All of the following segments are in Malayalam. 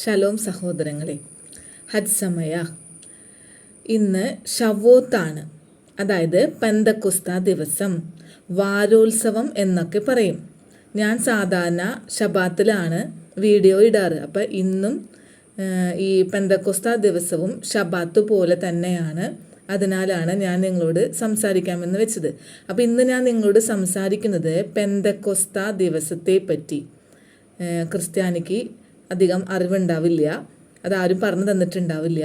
ഷലോം സഹോദരങ്ങളെ ഹജ് സമയ. ഇന്ന് ഷവോത്താണ് അതായത് പെന്തക്കുസ്ത ദിവസം. വാരോത്സവം എന്നൊക്കെ പറയും. ഞാൻ സാധാരണ ഷബാത്തിലാണ് വീഡിയോ ഇടാറ്. അപ്പം ഇന്നും ഈ പെന്തക്കുസ്ത ദിവസവും ഷബാത്ത് പോലെ തന്നെയാണ്. അതിനാലാണ് ഞാൻ നിങ്ങളോട് സംസാരിക്കാമെന്ന് വെച്ചത്. അപ്പോൾ ഇന്ന് ഞാൻ നിങ്ങളോട് സംസാരിക്കുന്നത് പെന്തക്കൊസ്ത ദിവസത്തെ പറ്റി. ക്രിസ്ത്യാനിക്ക് അധികം അറിവുണ്ടാവില്ല. അതാരും പറഞ്ഞു തന്നിട്ടുണ്ടാവില്ല.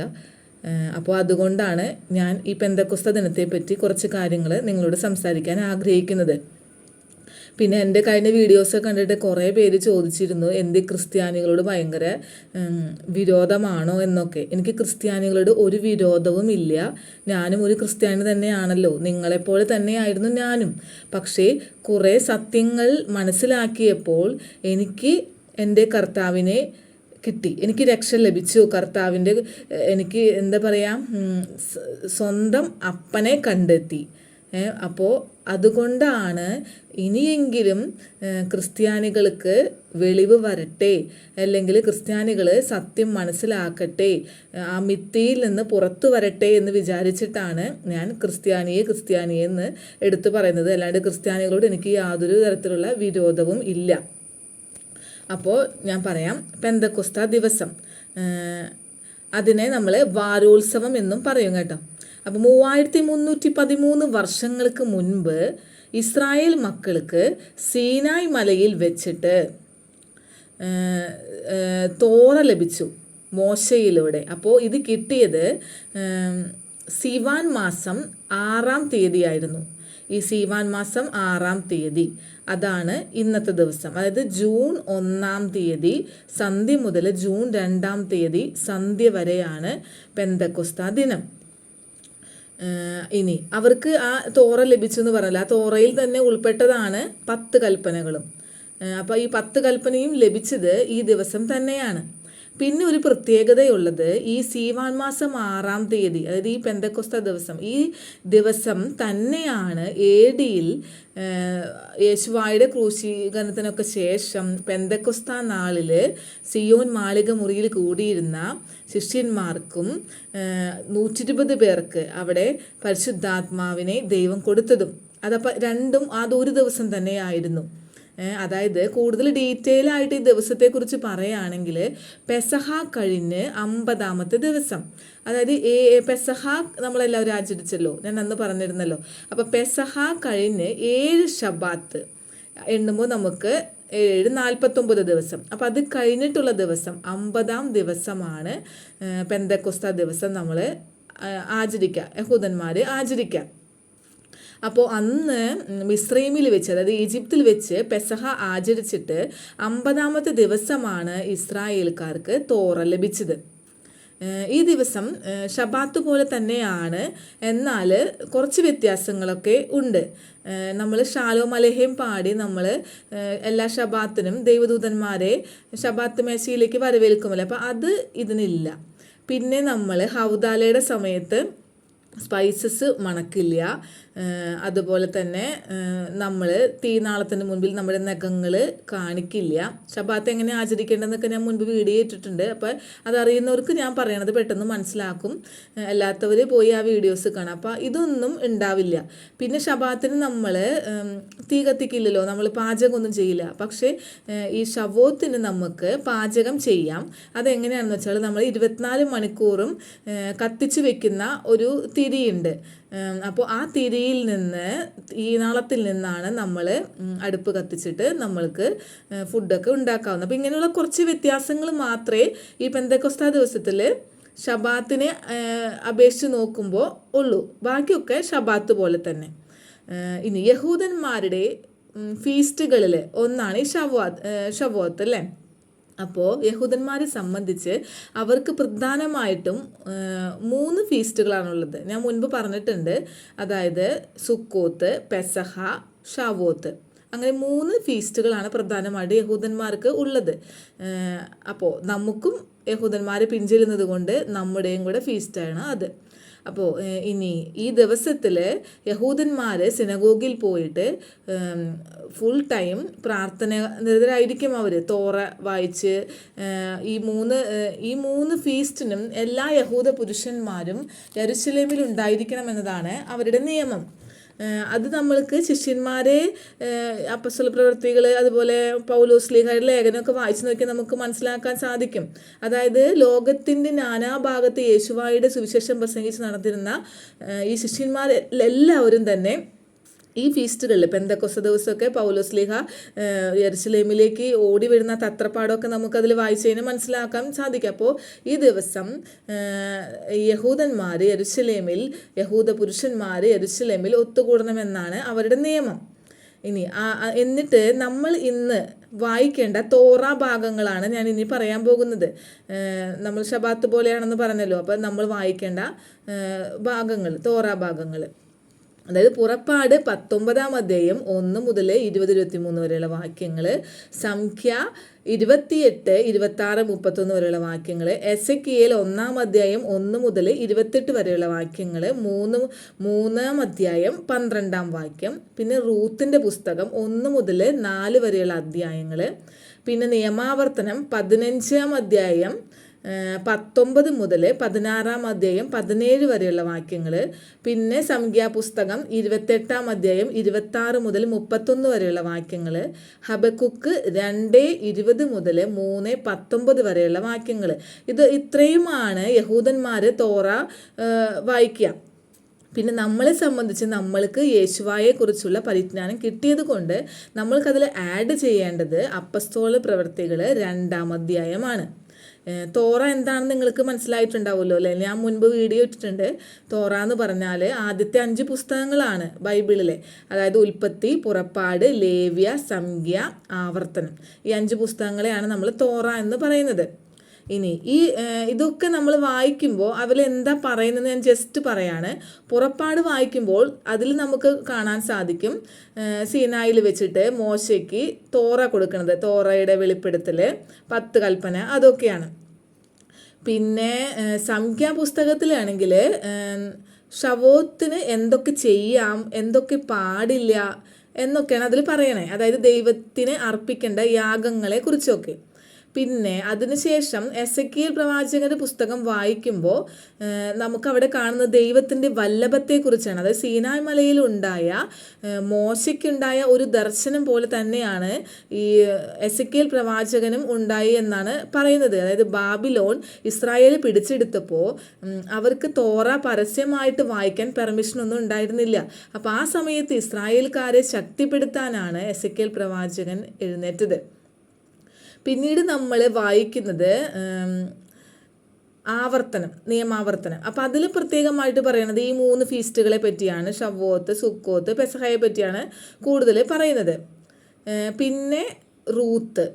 അപ്പോൾ അതുകൊണ്ടാണ് ഞാൻ ഈ പെന്തക്കുസ്ത ദിനത്തെപ്പറ്റി കുറച്ച് കാര്യങ്ങൾ നിങ്ങളോട് സംസാരിക്കാൻ ആഗ്രഹിക്കുന്നത്. പിന്നെ എന്റെ കഴിഞ്ഞ വീഡിയോസ് കണ്ടിട്ട് കുറേ പേര് ചോദിച്ചിരുന്നു എന്ത് ക്രിസ്ത്യാനികളോട് ഭയങ്കര വിരോധമാണോ എന്നൊക്കെ? എനിക്ക് ക്രിസ്ത്യാനികളോട് ഒരു വിരോധവും ഇല്ല. ഞാനും ഒരു ക്രിസ്ത്യാനി തന്നെയാണല്ലോ. നിങ്ങളെപ്പോലെ തന്നെയായിരുന്നു ഞാനും. പക്ഷേ കുറേ സത്യങ്ങൾ മനസ്സിലാക്കിയപ്പോൾ എനിക്ക് എന്റെ കർത്താവിനെ കിട്ടി. എനിക്ക് രക്ഷ ലഭിച്ചു. കർത്താവിന്റെ എനിക്ക് എന്താ പറയുക സ്വന്തം അപ്പനെ കണ്ടെത്തി. അപ്പോൾ അതുകൊണ്ടാണ് ഇനിയെങ്കിലും ക്രിസ്ത്യാനികൾക്ക് വെളിവ് വരട്ടെ. അല്ലെങ്കിൽ ക്രിസ്ത്യാനികൾ സത്യം മനസ്സിലാക്കട്ടെ. ആ മിത്തിയിൽ നിന്ന് പുറത്തു വരട്ടെ എന്ന് വിചാരിച്ചിട്ടാണ് ഞാൻ ക്രിസ്ത്യാനിയെ ക്രിസ്ത്യാനിയെ എന്ന് എടുത്തു പറയുന്നത്. അല്ലാണ്ട് ക്രിസ്ത്യാനികളോട് എനിക്ക് യാതൊരു തരത്തിലുള്ള വിരോധവും ഇല്ല. അപ്പോൾ ഞാൻ പറയാം പെന്തക്കുസ്ത ദിവസം. അതിനെ നമ്മൾ വാരോത്സവം എന്നും പറയും കേട്ടോ. അപ്പോൾ മൂവായിരത്തി മുന്നൂറ്റി പതിമൂന്ന് വർഷങ്ങൾക്ക് മുൻപ് ഇസ്രായേൽ മക്കൾക്ക് സീനായ് മലയിൽ വെച്ചിട്ട് തോറ ലഭിച്ചു മോശയിലൂടെ. അപ്പോൾ ഇത് കിട്ടിയത് സിവാൻ മാസം ആറാം തീയതിയായിരുന്നു. ഈ സീവാൻ മാസം ആറാം തീയതി. അതാണ് ഇന്നത്തെ ദിവസം. അതായത് ജൂൺ ഒന്നാം തീയതി സന്ധ്യ മുതൽ ജൂൺ രണ്ടാം തീയതി സന്ധ്യ വരെയാണ് പെന്തക്കൊസ്ത ദിനം. ഇനി അവർക്ക് ആ തോറ ലഭിച്ചു എന്ന് പറഞ്ഞല്ലോ? ആ തോറയിൽ തന്നെ ഉൾപ്പെട്ടതാണ് പത്ത് കൽപ്പനകളും. അപ്പോൾ ഈ പത്ത് കൽപ്പനയും ലഭിച്ചത് ഈ ദിവസം തന്നെയാണ്. പിന്നെ ഒരു പ്രത്യേകതയുള്ളത് ഈ സീവാൻ മാസം ആറാം തീയതി അതായത് ഈ പെന്തക്കൊസ്ത ദിവസം ഈ ദിവസം തന്നെയാണ് എ ഡിയിൽ യേശുവായുടെ ക്രൂശീകരണത്തിനൊക്കെ ശേഷം പെന്തക്കൊസ്ത നാളിൽ സിയോൻ മാളിക മുറിയിൽ കൂടിയിരുന്ന ശിഷ്യന്മാർക്കും നൂറ്റി ഇരുപത് പേർക്ക് അവിടെ പരിശുദ്ധാത്മാവിനെ ദൈവം കൊടുത്തതും. അതപ്പോൾ രണ്ടും അതൊരു ദിവസം തന്നെയായിരുന്നു. അതായത് കൂടുതൽ ഡീറ്റെയിൽ ആയിട്ട് ഈ ദിവസത്തെക്കുറിച്ച് പറയുകയാണെങ്കിൽ പെസഹ കഴിഞ്ഞ് അമ്പതാമത്തെ ദിവസം. അതായത് ഏ പെസഹ നമ്മളെല്ലാവരും ആചരിച്ചല്ലോ. ഞാൻ അന്ന് പറഞ്ഞിരുന്നല്ലോ. അപ്പോൾ പെസഹ കഴിഞ്ഞ് ഏഴ് ഷബാത്ത് എണ്ണുമ്പോൾ നമുക്ക് ഏഴ് നാൽപ്പത്തൊമ്പത് ദിവസം. അപ്പം അത് കഴിഞ്ഞിട്ടുള്ള ദിവസം അമ്പതാം ദിവസമാണ് പെന്തക്കൊസ്ത ദിവസം നമ്മൾ ആചരിക്കുക യഹൂദന്മാർ ആചരിക്കുക അപ്പോൾ അന്ന് മിസ്രൈമിൽ വെച്ച് അതായത് ഈജിപ്തിൽ വെച്ച് പെസഹ ആചരിച്ചിട്ട് അമ്പതാമത്തെ ദിവസമാണ് ഇസ്രായേൽക്കാർക്ക് തോറ ലഭിച്ചത്. ഈ ദിവസം ഷബാത്ത് പോലെ തന്നെയാണ്. എന്നാൽ കുറച്ച് വ്യത്യാസങ്ങളൊക്കെ ഉണ്ട്. നമ്മൾ ഷാലോ മലഹയും പാടി നമ്മൾ എല്ലാ ഷബാത്തിനും ദൈവദൂതന്മാരെ ഷബാത്ത് മേശയിലേക്ക് വരവേൽക്കുമല്ലോ. അപ്പോൾ അത് ഇതിനില്ല. പിന്നെ നമ്മൾ ഹൗദാലയുടെ സമയത്ത് സ്പൈസസ് മണക്കില്ല. അതുപോലെ തന്നെ നമ്മൾ തീനാളത്തിന് മുൻപിൽ നമ്മുടെ നഖങ്ങൾ കാണിക്കില്ല. ശബാത്ത് എങ്ങനെ ആചരിക്കേണ്ടതെന്നൊക്കെ ഞാൻ മുൻപ് വീഡിയോ ഇട്ടിട്ടുണ്ട്. അപ്പോൾ അതറിയുന്നവർക്ക് ഞാൻ പറയണത് പെട്ടെന്ന് മനസ്സിലാക്കും. അല്ലാത്തവർ പോയി ആ വീഡിയോസ് കാണാം. അപ്പോൾ ഇതൊന്നും ഉണ്ടാവില്ല. പിന്നെ ശബാത്തിന് നമ്മൾ തീ കത്തിക്കില്ലല്ലോ. നമ്മൾ പാചകമൊന്നും ചെയ്യില്ല. പക്ഷേ ഈ ശവോത്തിന് നമുക്ക് പാചകം ചെയ്യാം. അതെങ്ങനെയാണെന്ന് വെച്ചാൽ നമ്മൾ ഇരുപത്തിനാല് മണിക്കൂറും കത്തിച്ചു വെക്കുന്ന ഒരു തിരിയുണ്ട് അപ്പോൾ ആ തിരിയിൽ നിന്ന് ഈ നാളത്തിൽ നിന്നാണ് നമ്മൾ അടുപ്പ് കത്തിച്ചിട്ട് നമ്മൾക്ക് ഫുഡൊക്കെ ഉണ്ടാക്കാവുന്നത്. അപ്പോൾ ഇങ്ങനെയുള്ള കുറച്ച് വ്യത്യാസങ്ങൾ മാത്രമേ ഈ പെന്തക്കൊസ്ത ദിവസത്തിൽ ഷബാത്തിനെ അപേക്ഷിച്ച് നോക്കുമ്പോൾ ഉള്ളൂ. ബാക്കിയൊക്കെ ഷബാത്ത് പോലെ തന്നെ. ഇനി യഹൂദന്മാരുടെ ഫീസ്റ്റുകളിൽ ഒന്നാണ് ഈ ഷവാത്ത് ഷവോത്ത് അല്ലേ? അപ്പോൾ യഹൂദന്മാരെ സംബന്ധിച്ച് അവർക്ക് പ്രധാനമായിട്ടും മൂന്ന് ഫീസ്റ്റുകളാണുള്ളത് ഞാൻ മുൻപ് പറഞ്ഞിട്ടുണ്ട്. അതായത് സുക്കോത്ത് പെസഹ ഷാവോത്ത് അങ്ങനെ മൂന്ന് ഫീസ്റ്റുകളാണ് പ്രധാനമായിട്ട് യഹൂദന്മാർക്ക് ഉള്ളത്. അപ്പോൾ നമുക്കും യഹൂദന്മാരെ പിഞ്ചിരുന്നത് കൊണ്ട് നമ്മുടെയും കൂടെ ഫീസ്റ്റാണ് അത്. അപ്പോൾ ഇനി ഈ ദിവസത്തിൽ യഹൂദന്മാർ സിനഗോഗിൽ പോയിട്ട് ഫുൾ ടൈം പ്രാർത്ഥന നിരതരായിരിക്കും അവർ തോറ വായിച്ച് ഈ മൂന്ന് ഈ മൂന്ന് ഫീസ്റ്റിനും എല്ലാ യഹൂദ പുരുഷന്മാരും യരുശലേമിൽ ഉണ്ടായിരിക്കണം എന്നതാണ് അവരുടെ നിയമം. അത് നമ്മൾക്ക് ശിഷ്യന്മാരെ അപ്പസ്വല പ്രവർത്തികൾ അതുപോലെ പൗലോസ് ലീഗയുടെ ലേഖനമൊക്കെ വായിച്ചു നോക്കിയാൽ നമുക്ക് മനസ്സിലാക്കാൻ സാധിക്കും. അതായത് ലോകത്തിന്റെ നാനാഭാഗത്ത് യേശുവായുടെ സുവിശേഷം പ്രസംഗിച്ച് നടത്തിരുന്ന ഈ ശിഷ്യന്മാർ എല്ലാവരും തന്നെ ഈ ഫീസ്റ്റുകളിൽ പെന്തക്കൊസ ദിവസമൊക്കെ പൗലോസ് ലീഹ യെറുസലേമിലേക്ക് ഓടി വരുന്ന തത്രപ്പാടമൊക്കെ നമുക്കതിൽ വായിച്ചു കഴിഞ്ഞാൽ മനസ്സിലാക്കാൻ സാധിക്കും. അപ്പോൾ ഈ ദിവസം യഹൂദന്മാർ യരുസലേമിൽ യഹൂദ പുരുഷന്മാർ യരുസലേമിൽ ഒത്തുകൂടണമെന്നാണ് അവരുടെ നിയമം. ഇനി എന്നിട്ട് നമ്മൾ ഇന്ന് വായിക്കേണ്ട തോറ ഭാഗങ്ങളാണ് ഞാൻ ഇനി പറയാൻ പോകുന്നത്. നമ്മൾ ഷബാത്ത് പോലെയാണെന്ന് പറഞ്ഞല്ലോ. അപ്പം നമ്മൾ വായിക്കേണ്ട ഭാഗങ്ങൾ തോറ ഭാഗങ്ങൾ അതായത് പുറപ്പാട് പത്തൊമ്പതാം അധ്യായം ഒന്ന് മുതൽ ഇരുപത് ഇരുപത്തി മൂന്ന് വരെയുള്ള വാക്യങ്ങൾ സംഖ്യ ഇരുപത്തിയെട്ട് ഇരുപത്തി ആറ് മുപ്പത്തൊന്ന് വരെയുള്ള വാക്യങ്ങൾ എസ് എ ഒന്നാം അധ്യായം ഒന്ന് മുതൽ ഇരുപത്തെട്ട് വരെയുള്ള വാക്യങ്ങൾ മൂന്ന് മൂന്നാം അധ്യായം പന്ത്രണ്ടാം വാക്യം പിന്നെ റൂത്തിന്റെ പുസ്തകം ഒന്ന് മുതൽ നാല് വരെയുള്ള അധ്യായങ്ങൾ പിന്നെ നിയമാവർത്തനം പതിനഞ്ചാം അധ്യായം പത്തൊമ്പത് മുതൽ പതിനാറാം അധ്യായം പതിനേഴ് വരെയുള്ള വാക്യങ്ങൾ പിന്നെ സംഖ്യാപുസ്തകം ഇരുപത്തെട്ടാം അധ്യായം ഇരുപത്താറ് മുതൽ മുപ്പത്തൊന്ന് വരെയുള്ള വാക്യങ്ങൾ ഹബക്കുക്ക് രണ്ട് ഇരുപത് മുതൽ മൂന്ന് പത്തൊമ്പത് വരെയുള്ള വാക്യങ്ങൾ ഇത് ഇത്രയുമാണ് യഹൂദന്മാർ തോറ വായിക്കുക പിന്നെ നമ്മളെ സംബന്ധിച്ച് നമ്മൾക്ക് യേശുവായെ കുറിച്ചുള്ള പരിജ്ഞാനം കിട്ടിയത് കൊണ്ട് നമ്മൾക്കതിൽ ആഡ് ചെയ്യേണ്ടത് അപ്പസ്തോള പ്രവൃത്തികൾ രണ്ടാം അധ്യായമാണ്. തോറ എന്താണെന്ന് നിങ്ങൾക്ക് മനസ്സിലായിട്ടുണ്ടാവുമല്ലോ അല്ലേ? ഞാൻ മുൻപ് വീഡിയോ ഇട്ടിട്ടുണ്ട്. തോറ എന്ന് പറഞ്ഞാൽ ആദ്യത്തെ അഞ്ച് പുസ്തകങ്ങളാണ് ബൈബിളിലെ. അതായത് ഉൽപ്പത്തി പുറപ്പാട് ലേവ്യ സംഖ്യ ആവർത്തനം. ഈ അഞ്ച് പുസ്തകങ്ങളെയാണ് നമ്മൾ തോറ എന്ന് പറയുന്നത്. ഇനി ഈ ഇതൊക്കെ നമ്മൾ വായിക്കുമ്പോൾ അതിൽ എന്താ പറയുന്നത് ഞാൻ ജസ്റ്റ് പറയാണ്. പുറപ്പാട് വായിക്കുമ്പോൾ അതിൽ നമുക്ക് കാണാൻ സാധിക്കും സീനായിൽ വെച്ചിട്ട് മോശയ്ക്ക് തോറ കൊടുക്കുന്നത് തോറയുടെ വെളിപ്പെടുത്തൽ പത്ത് കൽപ്പന അതൊക്കെയാണ്. പിന്നെ സംഖ്യാപുസ്തകത്തിലാണെങ്കിൽ ശവോത്തിന് എന്തൊക്കെ ചെയ്യാം എന്തൊക്കെ പാടില്ല എന്നൊക്കെയാണ് അതിൽ പറയണേ. അതായത് ദൈവത്തിന് അർപ്പിക്കേണ്ട യാഗങ്ങളെ കുറിച്ചൊക്കെ. പിന്നെ അതിനുശേഷം എസ് എ പ്രവാചകന്റെ പുസ്തകം വായിക്കുമ്പോൾ നമുക്കവിടെ കാണുന്ന ദൈവത്തിന്റെ വല്ലഭത്തെക്കുറിച്ചാണ്. അതായത് സീനായ് മലയിൽ ഉണ്ടായ മോശയ്ക്കുണ്ടായ ഒരു ദർശനം പോലെ തന്നെയാണ് ഈ എസ് എ പ്രവാചകനും ഉണ്ടായി എന്നാണ് പറയുന്നത്. അതായത് ബാബിലോൺ ഇസ്രായേൽ പിടിച്ചെടുത്തപ്പോൾ അവർക്ക് തോറ പരസ്യമായിട്ട് വായിക്കാൻ പെർമിഷൻ ഒന്നും ഉണ്ടായിരുന്നില്ല. അപ്പോൾ ആ സമയത്ത് ഇസ്രായേൽക്കാരെ ശക്തിപ്പെടുത്താനാണ് എസ് എ പ്രവാചകൻ എഴുന്നേറ്റത്. പിന്നീട് നമ്മൾ വായിക്കുന്നത് ആവർത്തനം നിയമാവർത്തനം. അപ്പം അതിൽ പ്രത്യേകമായിട്ട് പറയുന്നത് ഈ മൂന്ന് ഫീസ്റ്റുകളെ പറ്റിയാണ് ഷവോത്ത് സുക്കോത്ത് പെസഹയെ പറ്റിയാണ് കൂടുതൽ പറയുന്നത്. പിന്നെ റൂത്ത്.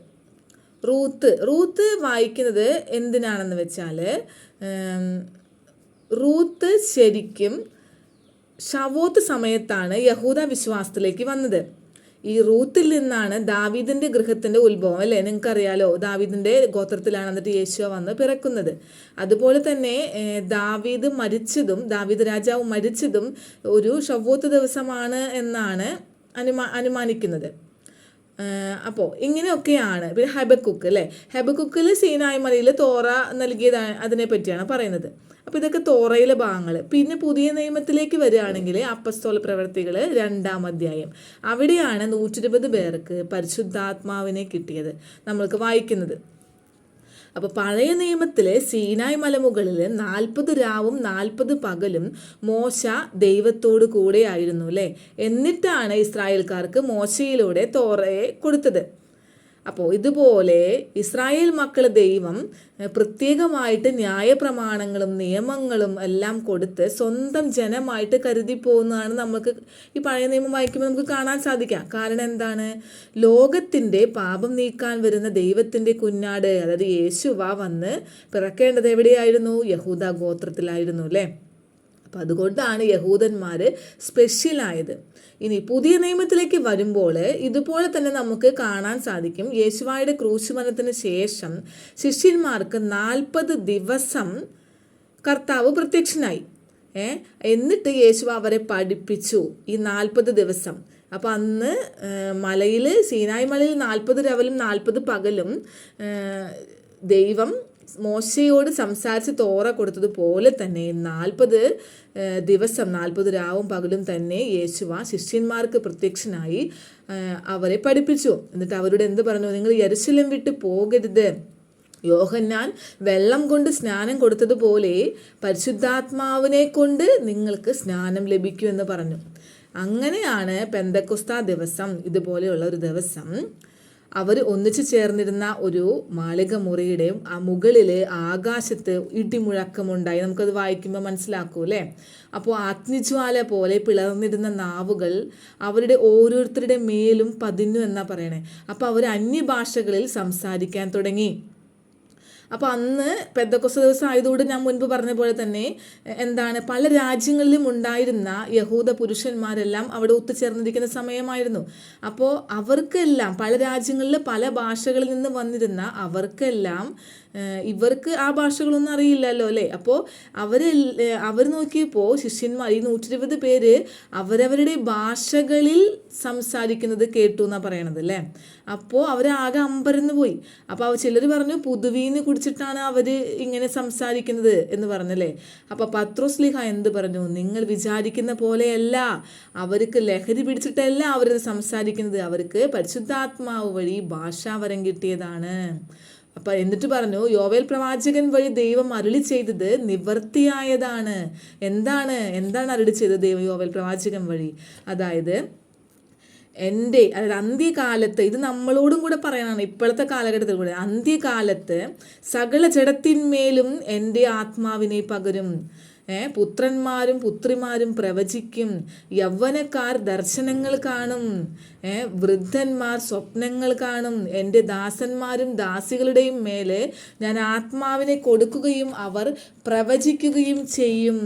റൂത്ത് റൂത്ത് വായിക്കുന്നത് എന്തിനാണെന്ന് വെച്ചാൽ റൂത്ത് ശരിക്കും ഷവോത്ത് സമയത്താണ് യഹൂദ വിശ്വാസത്തിലേക്ക് വന്നത്. ഈ റൂത്തിൽ നിന്നാണ് ദാവീദിന്റെ ഗൃഹത്തിന്റെ ഉത്ഭവം അല്ലേ? നിങ്ങൾക്കറിയാലോ ദാവീദിന്റെ ഗോത്രത്തിലാണ് എന്നിട്ട് യേശുവ വന്ന് പിറക്കുന്നത്. അതുപോലെ തന്നെ ദാവീദ് മരിച്ചതും ദാവീദ് രാജാവ് മരിച്ചതും ഒരു ഷവോത്ത് ദിവസമാണ് എന്നാണ് അനുമാ അനുമാനിക്കുന്നത്. അപ്പോൾ ഇങ്ങനെയൊക്കെയാണ്. പിന്നെ ഹെബക്കുക്ക് അല്ലേ? ഹെബക്കുക്കിൽ സീനായ് തോറ നൽകിയതാണ് അതിനെ പറ്റിയാണ് പറയുന്നത്. അപ്പോൾ ഇതൊക്കെ തോറയിലെ ഭാഗങ്ങൾ പിന്നെ പുതിയ നിയമത്തിലേക്ക് വരികയാണെങ്കിൽ അപ്പസ്തോല പ്രവർത്തികൾ രണ്ടാം അധ്യായം. അവിടെയാണ് നൂറ്റിരുപത് പേർക്ക് പരിശുദ്ധാത്മാവിനെ കിട്ടിയത്. നമ്മൾക്ക് വായിക്കുന്നത്. അപ്പോൾ പഴയ നിയമത്തിലെ സീനായ് മലമുകളിൽ നാൽപ്പത് രാവും നാൽപ്പത് പകലും മോശ ദൈവത്തോട് കൂടെയായിരുന്നു അല്ലേ എന്നിട്ടാണ് ഇസ്രായേൽക്കാർക്ക് മോശയിലൂടെ തോറയെ കൊടുത്തത്. അപ്പോൾ ഇതുപോലെ ഇസ്രായേൽ മക്കൾ ദൈവം പ്രത്യേകമായിട്ട് ന്യായപ്രമാണങ്ങളും നിയമങ്ങളും എല്ലാം കൊടുത്ത് സ്വന്തം ജനമായിട്ട് കരുതി പോകുന്നതാണ് നമുക്ക് ഈ പഴയ നിയമം വായിക്കുമ്പോൾ നമുക്ക് കാണാൻ സാധിക്കാം. കാരണം എന്താണ്? ലോകത്തിന്റെ പാപം നീക്കാൻ വരുന്ന ദൈവത്തിന്റെ കുഞ്ഞാട് അതായത് യേശുവ വന്ന് പിറക്കേണ്ടത് എവിടെയായിരുന്നു? യഹൂദ ഗോത്രത്തിലായിരുന്നു അല്ലേ? അപ്പം അതുകൊണ്ടാണ് യഹൂദന്മാർ സ്പെഷ്യലായത്. ഇനി പുതിയ നിയമത്തിലേക്ക് വരുമ്പോൾ ഇതുപോലെ തന്നെ നമുക്ക് കാണാൻ സാധിക്കും. യേശുവായുടെ ക്രൂശുമരണത്തിന് ശേഷം ശിഷ്യന്മാർക്ക് നാൽപ്പത് ദിവസം കർത്താവ് പ്രത്യക്ഷനായി. എന്നിട്ട് യേശു അവരെ പഠിപ്പിച്ചു ഈ നാൽപ്പത് ദിവസം. അപ്പം അന്ന് മലയിൽ സീനായ് മലയിൽ നാൽപ്പത് രവലും നാൽപ്പത് പകലും ദൈവം മോശയോട് സംസാരിച്ച് തോറ കൊടുത്തതുപോലെ തന്നെ നാൽപ്പത് ദിവസം നാൽപ്പത് രാവും പകലും തന്നെ യേശുവ ശിഷ്യന്മാർക്ക് പ്രത്യക്ഷനായി അവരെ പഠിപ്പിച്ചു. എന്നിട്ട് അവരോട് എന്ത് പറഞ്ഞു? നിങ്ങൾ യരിശലം വിട്ട് പോകരുത്. യോഹന്നാൻ വെള്ളം കൊണ്ട് സ്നാനം കൊടുത്തതുപോലെ പരിശുദ്ധാത്മാവിനെ കൊണ്ട് നിങ്ങൾക്ക് സ്നാനം ലഭിക്കുമെന്ന് പറഞ്ഞു. അങ്ങനെയാണ് പെന്തക്കുസ്ത ദിവസം. ഇതുപോലെയുള്ള ഒരു ദിവസം അവർ ഒന്നിച്ചു ചേർന്നിരുന്ന ഒരു മാളിക മുറിയുടെയും ആ മുകളിൽ ആകാശത്ത് ഇടിമുഴക്കമുണ്ടായി. നമുക്കത് വായിക്കുമ്പോൾ മനസ്സിലാക്കൂ അല്ലേ? അപ്പോൾ അഗ്നിജ്വാല പോലെ പിളർന്നിരുന്ന നാവുകൾ അവരുടെ ഓരോരുത്തരുടെ മേലും പതിഞ്ഞു എന്നാണ് പറയണേ. അപ്പോൾ അവർ അന്യഭാഷകളിൽ സംസാരിക്കാൻ തുടങ്ങി. അപ്പോൾ അന്ന് പെദ്ദക്കൊസ ദിവസം ആയതുകൊണ്ട് ഞാൻ മുൻപ് പറഞ്ഞ പോലെ തന്നെ എന്താണ് പല രാജ്യങ്ങളിലും ഉണ്ടായിരുന്ന യഹൂദ പുരുഷന്മാരെല്ലാം അവിടെ ഒത്തുചേർന്നിരിക്കുന്ന സമയമായിരുന്നു. അപ്പോൾ അവർക്കെല്ലാം പല രാജ്യങ്ങളിൽ പല ഭാഷകളിൽ നിന്ന് വന്നിരുന്ന അവർക്കെല്ലാം ഇവർക്ക് ആ ഭാഷകളൊന്നും അറിയില്ലല്ലോ അല്ലേ? അപ്പോൾ അവർ അവർ നോക്കിയപ്പോൾ ശിഷ്യന്മാർ ഈ നൂറ്റി ഇരുപത് പേര് അവരവരുടെ ഭാഷകളിൽ സംസാരിക്കുന്നത് കേട്ടു എന്നാണ് പറയണത് അല്ലേ? അപ്പോൾ അവരാകെ അമ്പരന്ന് പോയി അപ്പോൾ ചിലർ പറഞ്ഞു പുതുവീന് കുടിച്ചിട്ടാണ് അവർ ഇങ്ങനെ സംസാരിക്കുന്നത് എന്ന് പറഞ്ഞല്ലേ? അപ്പോൾ പത്രോസ് ലിഹ എന്ത് പറഞ്ഞു? നിങ്ങൾ വിചാരിക്കുന്ന പോലെയല്ല. അവർക്ക് ലഹരി പിടിച്ചിട്ടല്ല അവരത് സംസാരിക്കുന്നത്. അവർക്ക് പരിശുദ്ധാത്മാവ് വഴി ഭാഷാവരം കിട്ടിയതാണ്. അപ്പൊ എന്നിട്ട് പറഞ്ഞു യോവേൽ പ്രവാചകൻ വഴി ദൈവം അരുളി ചെയ്തത് നിവർത്തിയായതാണ്. എന്താണ്? എന്താണ് അരുളി ചെയ്തത് ദൈവം യോവേൽ പ്രവാചകൻ വഴി? അതായത് എന്റെ അതായത് അന്ത്യകാലത്ത് ഇത് നമ്മളോടും കൂടെ പറയാനാണ് ഇപ്പോഴത്തെ കാലഘട്ടത്തിൽ കൂടെ. അന്ത്യകാലത്ത് സകല ജഡത്തിന്മേലും എന്റെ ആത്മാവിനെ പകരും ഏഹ് പുത്രന്മാരും പുത്രിമാരും പ്രവചിക്കും യൗവനക്കാർ ദർശനങ്ങൾ കാണും ഏഹ് വൃദ്ധന്മാർ സ്വപ്നങ്ങൾ കാണും എന്റെ ദാസന്മാരും ദാസികളുടെയും മേലെ ഞാൻ ആത്മാവിനെ കൊടുക്കുകയും അവർ പ്രവചിക്കുകയും ചെയ്യും.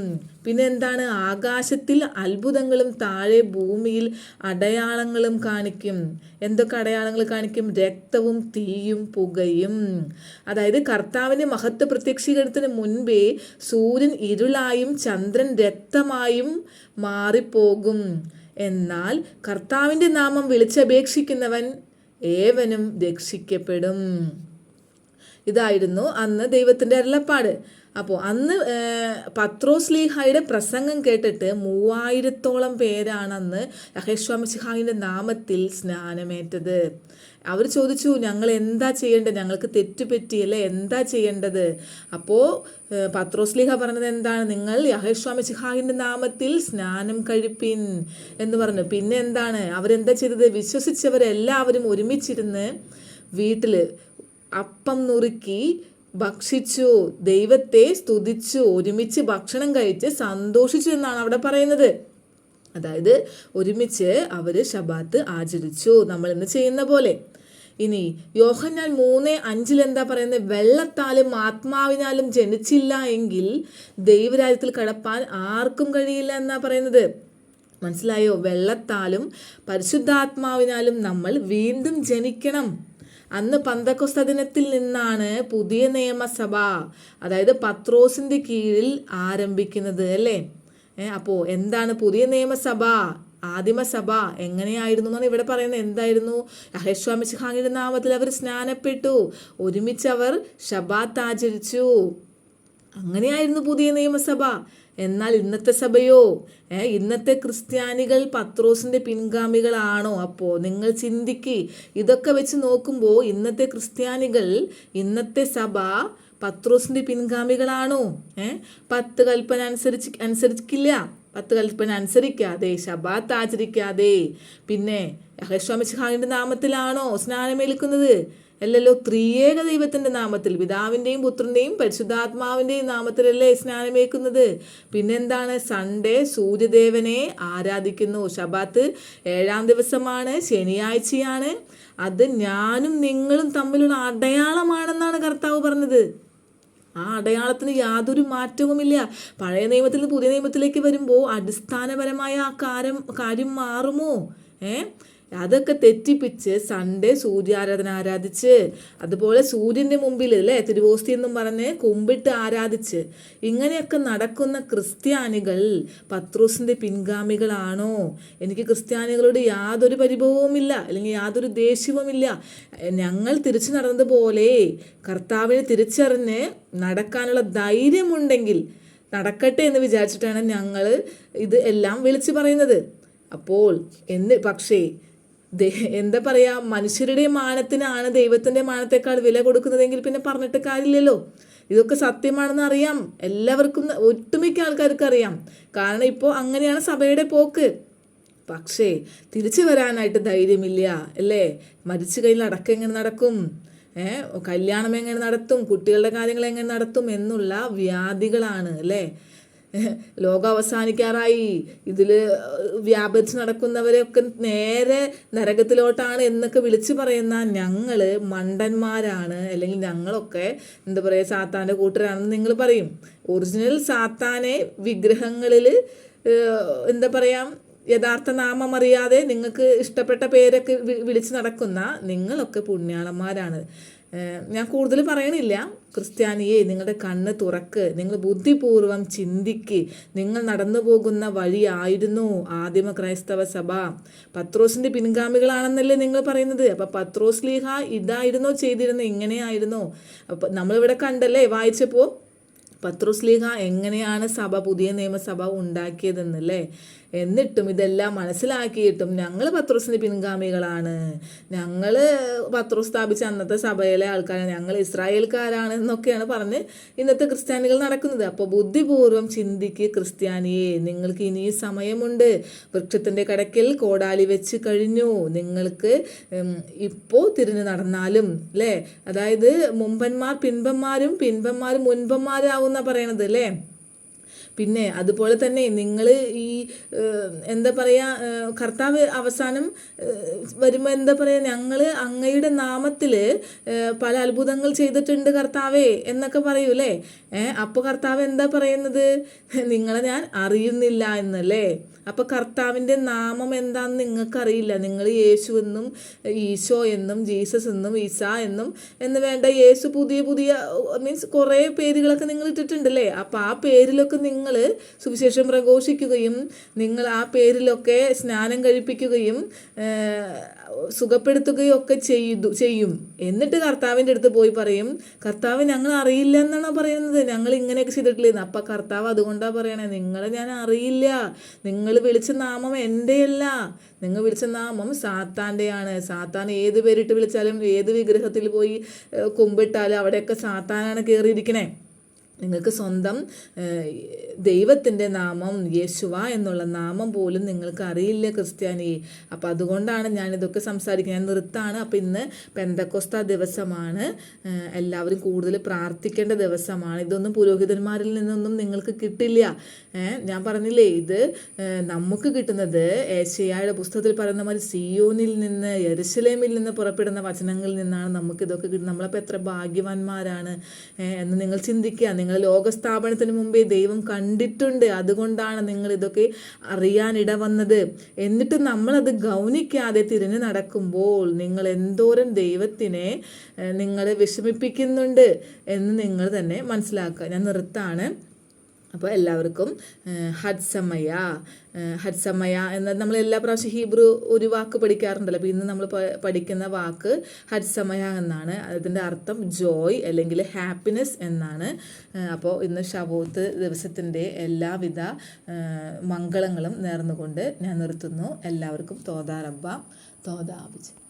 പിന്നെ എന്താണ് ആകാശത്തിൽ അത്ഭുതങ്ങളും താഴെ ഭൂമിയിൽ അടയാളങ്ങളും കാണിക്കും. എന്തൊക്കെ അടയാളങ്ങൾ കാണിക്കും? രക്തവും തീയും പുകയും. അതായത് കർത്താവിന്റെ മഹത്വ പ്രത്യക്ഷീകരണത്തിന് മുൻപേ സൂര്യൻ ഇരുളായും ചന്ദ്രൻ രക്തമായും മാറിപ്പോകും. എന്നാൽ കർത്താവിന്റെ നാമം വിളിച്ചപേക്ഷിക്കുന്നവൻ ഏവനും രക്ഷിക്കപ്പെടും. ഇതായിരുന്നു അന്ന് ദൈവത്തിന്റെ അരുളപ്പാട്. അപ്പോൾ അന്ന് പത്രോസ്ലീഹായുടെ പത്രോസ് ലീഹായുടെ പ്രസംഗം കേട്ടിട്ട് മൂവായിരത്തോളം പേരാണ് അന്ന് യഹേശ്വാമി സിഹായിന്റെ നാമത്തിൽ സ്നാനമേറ്റത്. അവർ ചോദിച്ചു ഞങ്ങൾ എന്താ ചെയ്യേണ്ടത്? ഞങ്ങൾക്ക് തെറ്റ് പറ്റിയല്ലേ? എന്താ ചെയ്യേണ്ടത്? അപ്പോൾ പത്രോസ്ലീഹ പത്രോസ് ലീഹ പറഞ്ഞത് എന്താണ്? നിങ്ങൾ യഹേശ്വാമി സിഹായിന്റെ നാമത്തിൽ സ്നാനം കഴിപ്പിൻ എന്ന് പറഞ്ഞു. പിന്നെ എന്താണ്? അവരെന്താ ചെയ്തത്? വിശ്വസിച്ചവരെല്ലാവരും ഒരുമിച്ചിരുന്ന് വീട്ടിൽ അപ്പം നുറുക്കി ഭക്ഷിച്ചു ദൈവത്തെ സ്തുതിച്ചു ഒരുമിച്ച് ഭക്ഷണം കഴിച്ച് സന്തോഷിച്ചു എന്നാണ് അവിടെ പറയുന്നത്. അതായത് ഒരുമിച്ച് അവർ ശബാത്ത് ആചരിച്ചു. നമ്മൾ ഇന്ന് ചെയ്യുന്ന പോലെ. ഇനി യോഹന്നാൻ മൂന്ന് അഞ്ചിൽ എന്താ പറയുന്നത്? വെള്ളത്താലും ആത്മാവിനാലും ജനിച്ചില്ല എങ്കിൽ ദൈവരാജ്യത്തിൽ കടപ്പാൻ ആർക്കും കഴിയില്ല എന്നാ പറയുന്നത്. മനസ്സിലായോ? വെള്ളത്താലും പരിശുദ്ധാത്മാവിനാലും നമ്മൾ വീണ്ടും ജനിക്കണം. അന്ന് പന്തക്കൊസ്ത ദിനത്തിൽ നിന്നാണ് പുതിയ നിയമസഭ അതായത് പത്രോസിന്റെ കീഴിൽ ആരംഭിക്കുന്നത് അല്ലേ? അപ്പോ അപ്പോൾ എന്താണ് പുതിയ നിയമസഭ? ആദിമസഭ എങ്ങനെയായിരുന്നു എന്നാണ് ഇവിടെ പറയുന്നത്. എന്തായിരുന്നു? അഹേശ്വാമി സിഹാങ്ങിയുടെ നാമത്തിൽ അവർ സ്നാനപ്പെട്ടു. ഒരുമിച്ച് അവർ ഷബാത്ത് ആചരിച്ചു. അങ്ങനെയായിരുന്നു പുതിയ നിയമസഭ. എന്നാൽ ഇന്നത്തെ സഭയോ ഇന്നത്തെ ക്രിസ്ത്യാനികൾ പത്രോസിന്റെ പിൻഗാമികളാണോ? അപ്പോൾ നിങ്ങൾ ചിന്തിക്ക്. ഇതൊക്കെ വെച്ച് നോക്കുമ്പോൾ ഇന്നത്തെ ക്രിസ്ത്യാനികൾ ഇന്നത്തെ സഭ പത്രോസിന്റെ പിൻഗാമികളാണോ? ഏഹ് പത്ത് കൽപ്പന അനുസരിച്ച് അനുസരിക്കില്ല പത്ത് കൽപ്പന അനുസരിക്കാതെ ശബാത്ത് ആചരിക്കാതെ പിന്നെ യഹസ്വാമി ഷിഹാങ്ങിന്റെ നാമത്തിലാണോ സ്നാനമേൽക്കുന്നത്? അല്ലല്ലോ ത്രിയേക ദൈവത്തിന്റെ നാമത്തിൽ പിതാവിന്റെയും പുത്രന്റെയും പരിശുദ്ധാത്മാവിന്റെയും നാമത്തിലല്ലേ സ്നാനമേക്കുന്നത് പിന്നെന്താണ്? സൺഡേ സൂര്യദേവനെ ആരാധിക്കുന്നു. ശബാത്ത് ഏഴാം ദിവസമാണ് ശനിയാഴ്ചയാണ്. അത് ഞാനും നിങ്ങളും തമ്മിലുള്ള അടയാളമാണെന്നാണ് കർത്താവ് പറഞ്ഞത്. ആ അടയാളത്തിന് യാതൊരു മാറ്റവുമില്ല. പഴയ നിയമത്തിൽ നിന്ന് പുതിയ നിയമത്തിലേക്ക് വരുമ്പോൾ അടിസ്ഥാനപരമായ ആ കാര്യം കാര്യം മാറുമോ? ഏ? അതൊക്കെ തെറ്റിപ്പിച്ച് സൺഡേ സൂര്യാരാധന ആരാധിച്ച് അതുപോലെ സൂര്യന്റെ മുമ്പിൽ അല്ലേ തിരുവോസ്തി എന്നും പറഞ്ഞ് കുമ്പിട്ട് ആരാധിച്ച്. ഇങ്ങനെയൊക്കെ നടക്കുന്ന ക്രിസ്ത്യാനികൾ പത്രോസിന്റെ പിൻഗാമികളാണോ? എനിക്ക് ക്രിസ്ത്യാനികളോട് യാതൊരു പരിഭവവുമില്ല അല്ലെങ്കിൽ യാതൊരു ദേഷ്യവുമില്ല. ഞങ്ങൾ തിരിച്ചു നടന്നതുപോലെ കർത്താവിനെ തിരിച്ചറിഞ്ഞ് നടക്കാനുള്ള ധൈര്യമുണ്ടെങ്കിൽ നടക്കട്ടെ എന്ന് വിചാരിച്ചിട്ടാണ് ഞങ്ങൾ ഇത് എല്ലാം വിളിച്ചു പറയുന്നത്. അപ്പോൾ എന്ന് പക്ഷേ എന്താ പറയുക മനുഷ്യരുടെ മാനത്തിനാണ് ദൈവത്തിന്റെ മാനത്തെക്കാൾ വില കൊടുക്കുന്നതെങ്കിൽ പിന്നെ പറഞ്ഞിട്ട് കാര്യമില്ലല്ലോ. ഇതൊക്കെ സത്യമാണെന്ന് അറിയാം. എല്ലാവർക്കും ഒട്ടുമിക്ക ആൾക്കാർക്ക് അറിയാം. കാരണം ഇപ്പോൾ അങ്ങനെയാണ് സഭയുടെ പോക്ക്. പക്ഷേ തിരിച്ചു വരാനായിട്ട് ധൈര്യമില്ല അല്ലേ? മരിച്ചു കഴിഞ്ഞാൽ അടക്കം എങ്ങനെ നടക്കും? കല്യാണം എങ്ങനെ നടത്തും? കുട്ടികളുടെ കാര്യങ്ങൾ എങ്ങനെ നടത്തും? എന്നുള്ള വ്യാധികളാണ് അല്ലേ? ലോകം അവസാനിക്കാറായി ഇതിൽ വ്യാപരിച്ച് നടക്കുന്നവരെയൊക്കെ നേരെ നരകത്തിലോട്ടാണ് എന്നൊക്കെ വിളിച്ചു പറയുന്ന ഞങ്ങൾ മണ്ടന്മാരാണ്. അല്ലെങ്കിൽ ഞങ്ങളൊക്കെ എന്താ പറയുക സാത്താന്റെ കൂട്ടരാണെന്ന് നിങ്ങൾ പറയും. ഒറിജിനൽ സാത്താനെ വിഗ്രഹങ്ങളിൽ എന്താ പറയുക യഥാർത്ഥ നാമം അറിയാതെ നിങ്ങൾക്ക് ഇഷ്ടപ്പെട്ട പേരൊക്കെ വിളിച്ച് നടക്കുന്ന നിങ്ങളൊക്കെ പുണ്യാളന്മാരാണ്. ഞാൻ കൂടുതൽ പറയണില്ല. ക്രിസ്ത്യാനിയെ നിങ്ങളുടെ കണ്ണ് തുറക്ക്. നിങ്ങൾ ബുദ്ധിപൂർവം ചിന്തിക്ക്. നിങ്ങൾ നടന്നു പോകുന്ന വഴിയായിരുന്നു ആദിമ ക്രൈസ്തവ സഭ. പത്രോസിന്റെ പിൻഗാമികളാണെന്നല്ലേ നിങ്ങൾ പറയുന്നത്. അപ്പം പത്രോസ് ലീഹ ഇതായിരുന്നോ ചെയ്തിരുന്നത് ഇങ്ങനെയായിരുന്നോ? അപ്പം നമ്മളിവിടെ കണ്ടല്ലേ? വായിച്ചപ്പോൾ പത്രോസ് ലീഹ എങ്ങനെയാണ് സഭ പുതിയ നിയമസഭ ഉണ്ടാക്കിയതെന്നല്ലേ? എന്നിട്ടും ഇതെല്ലാം മനസ്സിലാക്കിയിട്ടും ഞങ്ങൾ പത്രോസിന് പിൻഗാമികളാണ്. ഞങ്ങൾ പത്രോസ് സ്ഥാപിച്ച അന്നത്തെ സഭയിലെ ആൾക്കാരാണ്. ഞങ്ങൾ ഇസ്രായേൽക്കാരാണ് എന്നൊക്കെയാണ് പറഞ്ഞ് ഇന്നത്തെ ക്രിസ്ത്യാനികൾ നടക്കുന്നത്. അപ്പോൾ ബുദ്ധിപൂർവം ചിന്തിക്ക് ക്രിസ്ത്യാനിയെ നിങ്ങൾക്ക് ഇനി സമയമുണ്ട്. വൃക്ഷത്തിന്റെ കടക്കിൽ കോടാലി വെച്ച് കഴിഞ്ഞു. നിങ്ങൾക്ക് ഇപ്പോൾ തിരിഞ്ഞു നടന്നാലും അല്ലേ അതായത് മുമ്പന്മാർ പിൻപന്മാരും പിൻപന്മാരും മുൻപന്മാരാവുന്ന പറയണത് അല്ലേ പിന്നെ അതുപോലെ തന്നെ നിങ്ങൾ ഈ എന്താ പറയുക കർത്താവ് അവസാനം വരുമ്പോൾ എന്താ പറയുക ഞങ്ങൾ അങ്ങയുടെ നാമത്തിൽ പല അത്ഭുതങ്ങൾ ചെയ്തിട്ടുണ്ട് കർത്താവേ എന്നൊക്കെ പറയൂലേ അപ്പോൾ കർത്താവ് എന്താ പറയുന്നത്? നിങ്ങളെ ഞാൻ അറിയുന്നില്ല എന്നല്ലേ? അപ്പോൾ കർത്താവിന്റെ നാമം എന്താണെന്ന് നിങ്ങൾക്കറിയില്ല. നിങ്ങൾ യേശു എന്നും ഈശോ എന്നും ജീസസ് എന്നും ഈസ എന്നും എന്ന് വേണ്ട യേശു പുതിയ പുതിയ മീൻസ് കുറേ പേരുകളൊക്കെ നിങ്ങൾ ഇട്ടിട്ടുണ്ടല്ലേ അപ്പോൾ ആ പേരിലൊക്കെ നിങ്ങൾ സുവിശേഷം പ്രഘോഷിക്കുകയും നിങ്ങൾ ആ പേരിലൊക്കെ സ്നാനം കഴിപ്പിക്കുകയും സുഖപ്പെടുത്തുകയും ഒക്കെ ചെയ്തു ചെയ്യും. എന്നിട്ട് കർത്താവിന്റെ അടുത്ത് പോയി പറയും കർത്താവ് ഞങ്ങൾ അറിയില്ല എന്നാണോ പറയുന്നത്? ഞങ്ങൾ ഇങ്ങനെയൊക്കെ ചെയ്തിട്ടില്ലെന്ന്. അപ്പം കർത്താവ് അതുകൊണ്ടാണ് പറയണേ നിങ്ങളെ ഞാൻ അറിയില്ല. നിങ്ങൾ വിളിച്ച നാമം എന്റെയല്ല. നിങ്ങൾ വിളിച്ച നാമം സാത്താന്റെയാണ്. സാത്താൻ ഏത് പേരിട്ട് വിളിച്ചാലും ഏത് വിഗ്രഹത്തിൽ പോയി കുമ്പിട്ടാലും അവിടെയൊക്കെ സാത്താനാണ് കയറിയിരിക്കണേ നിങ്ങൾക്ക് സ്വന്തം ദൈവത്തിന്റെ നാമം യേശുവ എന്നുള്ള നാമം പോലും നിങ്ങൾക്ക് അറിയില്ല ക്രിസ്ത്യാനി. അപ്പോൾ അതുകൊണ്ടാണ് ഞാനിതൊക്കെ സംസാരിക്കുന്നത്. ഞാൻ നിർത്താണ്. അപ്പോൾ ഇന്ന് പെന്തക്കോസ്ത ദിവസമാണ്. എല്ലാവരും കൂടുതൽ പ്രാർത്ഥിക്കേണ്ട ദിവസമാണ്. ഇതൊന്നും പുരോഹിതന്മാരിൽ നിന്നൊന്നും നിങ്ങൾക്ക് കിട്ടില്ല. ഞാൻ പറഞ്ഞില്ലേ ഇത് നമുക്ക് കിട്ടുന്നത് ഏഷ്യയുടെ പുസ്തകത്തിൽ പറയുന്ന മാതിരി സിയോനിൽ നിന്ന് എരുസലേമിൽ നിന്ന് പുറപ്പെടുന്ന വചനങ്ങളിൽ നിന്നാണ് നമുക്കിതൊക്കെ കിട്ടുന്നത്. നമ്മളപ്പോൾ എത്ര ഭാഗ്യവാന്മാരാണ് എന്ന് നിങ്ങൾ ചിന്തിക്കുക. നിങ്ങൾ ലോകസ്ഥാപനത്തിന് മുമ്പേ ദൈവം കണ്ടിട്ടുണ്ട്. അതുകൊണ്ടാണ് നിങ്ങൾ ഇതൊക്കെ അറിയാനിട വന്നത്. എന്നിട്ട് നമ്മളത് ഗൗനിക്കാതെ തിരിഞ്ഞു നടക്കുമ്പോൾ നിങ്ങൾ എന്തോരം ദൈവത്തിനെ നിങ്ങളെ വിഷമിപ്പിക്കുന്നുണ്ട് എന്ന് നിങ്ങൾ തന്നെ മനസ്സിലാക്കുക. ഞാൻ നിർത്താണ്. അപ്പോൾ എല്ലാവർക്കും ഹഡ്സമയ ഹഡ്സമയ എന്ന നമ്മൾ എല്ലാ പ്രാവശ്യം ഹീബ്രു ഒരു വാക്ക് പഠിക്കാറുണ്ടല്ലോ. അപ്പോൾ ഇന്ന് നമ്മൾ പഠിക്കുന്ന വാക്ക് ഹഡ്സമയ എന്നാണ്. അതിന്റെ അർത്ഥം ജോയ് അല്ലെങ്കിൽ ഹാപ്പിനെസ് എന്നാണ്. അപ്പോൾ ഇന്ന് ഷവോത്ത് ദിവസത്തിന്റെ എല്ലാവിധ മംഗളങ്ങളും നേർന്നുകൊണ്ട് ഞാൻ നിർത്തുന്നു. എല്ലാവർക്കും തോതാറബ്ബ തോതാബിച്ച്